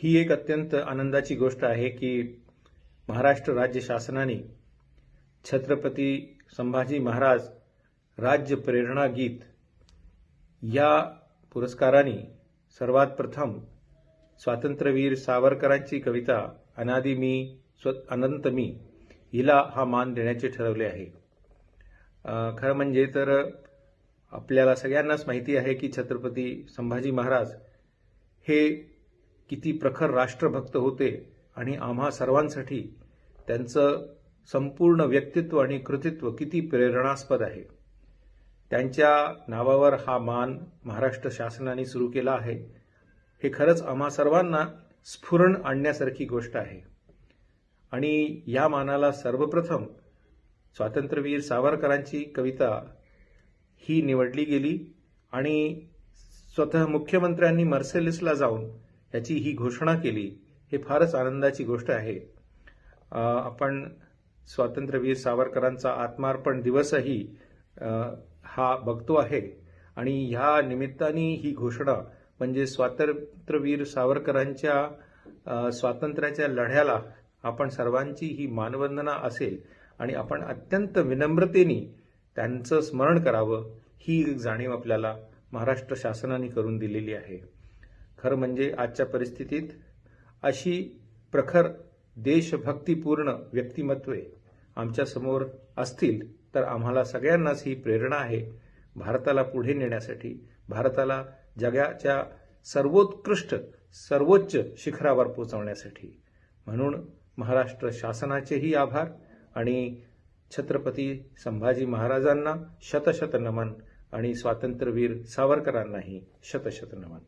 ही एक अत्यंत आनंदाची गोष्ट आहे की महाराष्ट्र राज्य शासनाने छत्रपती संभाजी महाराज राज्य प्रेरणा गीत या पुरस्काराने सर्वात प्रथम स्वातंत्र्यवीर सावरकरांची कविता अनादि मी स्व अनंत मी हिला हा मान देण्याचे ठरवले आहे. खरं म्हणजे तर आपल्याला सगळ्यांनाच माहिती आहे की छत्रपती संभाजी महाराज हे किती प्रखर राष्ट्रभक्त होते आणि आम्हा सर्वांसाठी त्यांचं संपूर्ण व्यक्तित्व आणि कृतित्व किती प्रेरणास्पद आहे. त्यांच्या नावावर हा मान महाराष्ट्र शासनाने सुरू केला आहे. हे खरंच आम्हा सर्वांना स्फुरण आणण्यासारखी गोष्ट आहे. आणि या मानाला सर्वप्रथम स्वातंत्र्यवीर सावरकरांची कविता ही निवडली गेली आणि स्वतः मुख्यमंत्र्यांनी मर्सेलिसला जाऊन याची ही घोषणा केली हे फारच आनंदाची गोष्ट आहे. आपण स्वातंत्र्यवीर सावरकरांचा आत्मार्पण दिवसही हा बघतो आहे. आणि ह्या निमित्ताने ही घोषणा म्हणजे स्वातंत्र्यवीर सावरकरांच्या स्वातंत्र्याच्या लढ्याला आपण सर्वांची ही मानवंदना असेल आणि आपण अत्यंत विनम्रतेने त्यांचं स्मरण करावं ही एक जाणीव आपल्याला महाराष्ट्र शासनाने करून दिलेली आहे. खरं म्हणजे आजच्या परिस्थितीत अशी प्रखर देशभक्तीपूर्ण व्यक्तिमत्वे आमच्यासमोर असतील तर आम्हाला सगळ्यांनाच ही प्रेरणा आहे भारताला पुढे नेण्यासाठी भारताला जगाच्या सर्वोत्कृष्ट सर्वोच्च शिखरावर पोचवण्यासाठी म्हणून महाराष्ट्र शासनाचेही आभार आणि छत्रपती संभाजी महाराजांना शतशत नमन आणि स्वातंत्र्यवीर सावरकरांनाही शतशत नमन